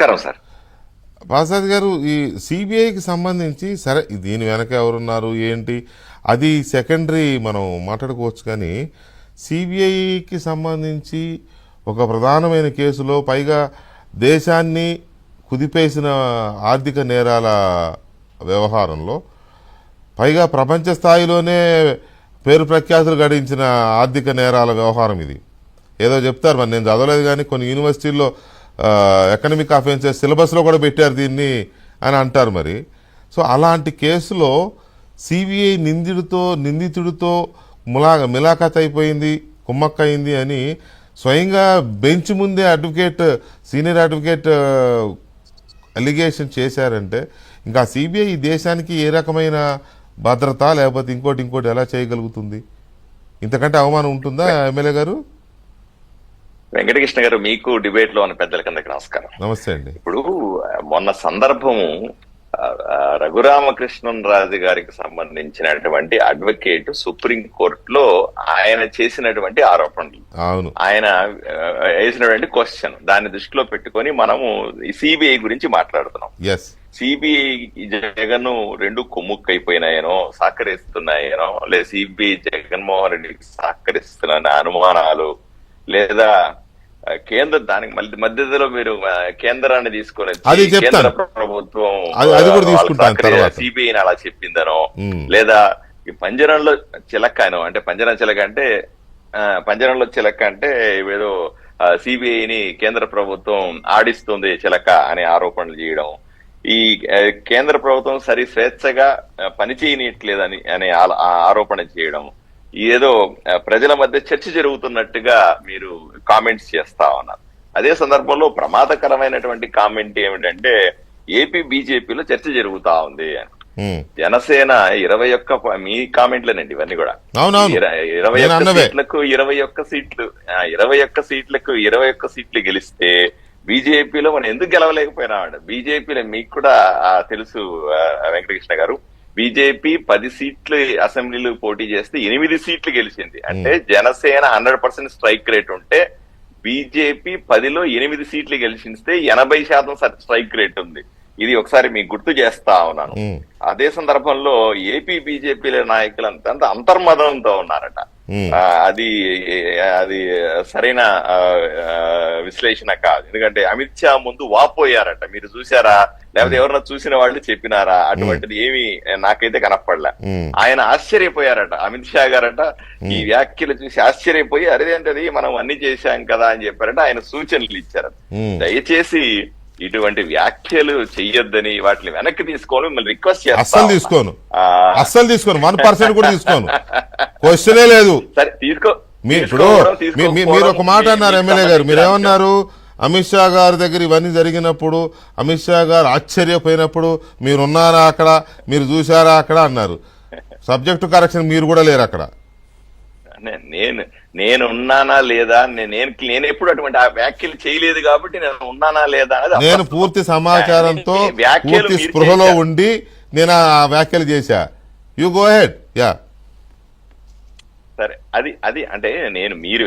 నమస్కారం సార్. ప్రసాద్ గారు ఈ సిబిఐకి సంబంధించి సరే దీని వెనక ఎవరున్నారు ఏంటి? అది సెకండరీ మనం మాట్లాడుకోవచ్చు కానీ సిబిఐకి సంబంధించి ఒక ప్రధానమైన కేసులో పైగా దేశాన్ని కుదిపేసిన ఆర్థిక నేరాల వ్యవహారంలో పైగా ప్రపంచ స్థాయిలోనే పేరు ప్రఖ్యాతులు గడించిన ఆర్థిక నేరాల వ్యవహారం ఇది. ఏదో చెప్తారు మరి నేను చదవలేదు కానీ కొన్ని యూనివర్సిటీల్లో ఎకనమిక్ అఫెన్సెస్ సిలబస్లో కూడా పెట్టారు దీన్ని అని అంటారు మరి. సో అలాంటి కేసులో సిబిఐ నిందితుడితో నిందితుడితో ములా మిలాఖత్ అయిపోయింది కుమ్మక్కయింది అని స్వయంగా బెంచ్ ముందే అడ్వకేట్ సీనియర్ అడ్వకేట్ అలిగేషన్ చేశారంటే ఇంకా సిబిఐ ఈ దేశానికి ఏ రకమైన భద్రత లేకపోతే ఇంకోటి ఇంకోటి ఎలా చేయగలుగుతుంది? ఇంతకంటే అవమానం ఉంటుందా ఎమ్మెల్యే గారు? వెంకటకృష్ణ గారు మీకు డిబేట్లో ఉన్న పెద్దల కిందకి నమస్కారం. నమస్తే అండి. ఇప్పుడు మొన్న సందర్భము రఘురామకృష్ణన్ రాజు గారికి సంబంధించినటువంటి అడ్వకేట్ సుప్రీం కోర్టులో ఆయన చేసినటువంటి ఆరోపణలు. అవును. ఆయన వేసినటువంటి క్వశ్చన్. దాన్ని దృష్టిలో పెట్టుకొని మనము సిబిఐ గురించి మాట్లాడుతున్నాం. సిబిఐ జగన్ రెండు కొమ్ముక్కైపోయినాయనో సహకరిస్తున్నాయనో లేదా సిబిఐ జగన్మోహన్ రెడ్డికి సహకరిస్తున్న అనుమానాలు లేదా కేంద్ర దానికి మధ్య మధ్యలో మీరు కేంద్రాన్ని తీసుకొని అది. కేంద్ర ప్రభుత్వం. సిబిఐని అలా చెప్పిందనో. లేదా ఈ పంజరంలో చిలక్కనో అంటే పంజరం చిలక అంటే పంజరంలో చిలక అంటే ఏదో సిబిఐని కేంద్ర ప్రభుత్వం ఆడిస్తుంది చిలక అనే ఆరోపణలు చేయడం ఈ కేంద్ర ప్రభుత్వం సరి స్వేచ్ఛగా ఆ, పని చేయనట్లేదని అనే ఆరోపణ చేయడం ఏదో ప్రజల మధ్య చర్చ జరుగుతున్నట్టుగా మీరు కామెంట్స్ చేస్తా ఉన్నారు. అదే సందర్భంలో ప్రమాదకరమైనటువంటి కామెంట్ ఏమిటంటే ఏపీ బీజేపీలో చర్చ జరుగుతా ఉంది. జనసేన ఇరవై ఒక్క మీ కామెంట్లేనండి ఇవన్నీ కూడా. ఇరవై ఒక్క. సీట్లకు ఇరవై ఒక్క సీట్లు ఇరవై ఒక్క సీట్లకు ఇరవై ఒక్క సీట్లు గెలిస్తే బీజేపీలో మనం ఎందుకు గెలవలేకపోయినామండి? బీజేపీలో మీకు కూడా తెలుసు వెంకటకృష్ణ గారు. బీజేపీ పది సీట్లు అసెంబ్లీలో పోటీ చేస్తే ఎనిమిది సీట్లు గెలిచింది. అంటే Janasena hundred percent strike rate ఉంటే బీజేపీ పదిలో ఎనిమిది సీట్లు గెలిచిస్తే ఎనభై శాతం స్ట్రైక్ రేట్ ఉంది. ఇది ఒకసారి మీకు గుర్తు చేస్తా ఉన్నాను. ఉమ్. అదే సందర్భంలో ఏపీ బీజేపీ నాయకులంతా అంతా అంతర్మదంతో ఉన్నారట. ఆ, అది అది సరైన విశ్లేషణ కాదు. ఎందుకంటే అమిత్ షా ముందు వాపోయారట. మీరు చూసారా లేకపోతే ఎవరన్నా చూసిన వాళ్ళు చెప్పినారా? అటువంటిది ఏమి నాకైతే కనపడలే. ఆయన ఆశ్చర్యపోయారట. అమిత్ షా గారట ఈ వ్యాఖ్యలు చూసి ఆశ్చర్యపోయి అరేంటది మనం అన్ని చేశాం కదా అని చెప్పారట. ఆయన సూచనలు ఇచ్చారట. దయచేసి ఇటువంటి వ్యాఖ్యలు చెయ్యొద్దని వాటిని వెనక్కి తీసుకోవాలి మిమ్మల్ని రిక్వెస్ట్ చేస్తా అస్సలు. తీసుకోను. ఆ, అస్సలు తీసుకోను. వన్ పర్సెంట్ కూడా తీసుకోను. క్వశ్చనే లేదు. సరే తీసుకో. మీ ఇప్పుడు మీరు ఒక మాట అన్నారు ఎమ్మెల్యే గారు. మీరు సంబంధించిన ఏమన్నారు అమిత్ షా గారి దగ్గర ఇవన్నీ జరిగినప్పుడు అమిత్ షా గారు ఆశ్చర్యపోయినప్పుడు మీరున్నారా అక్కడ? మీరు చూసారా అక్కడ? అన్నారు. సబ్జెక్టు కరెక్షన్ మీరు కూడా లేరు అక్కడ. నేను నేను ఉన్నానా లేదా? నేను నేను ఎప్పుడు అటువంటి ఆ వ్యాఖ్యలు చేయలేదు కాబట్టి నేను ఉన్నానా లేదా అనేది నేను. పూర్తి సమాచారంతో వ్యాఖ్యలు పూర్తి స్పృహలో. ఉండి నేను ఆ వ్యాఖ్యలు చేశా. యు గో హెడ్ యా సరే అది అది అంటే నేను మీరు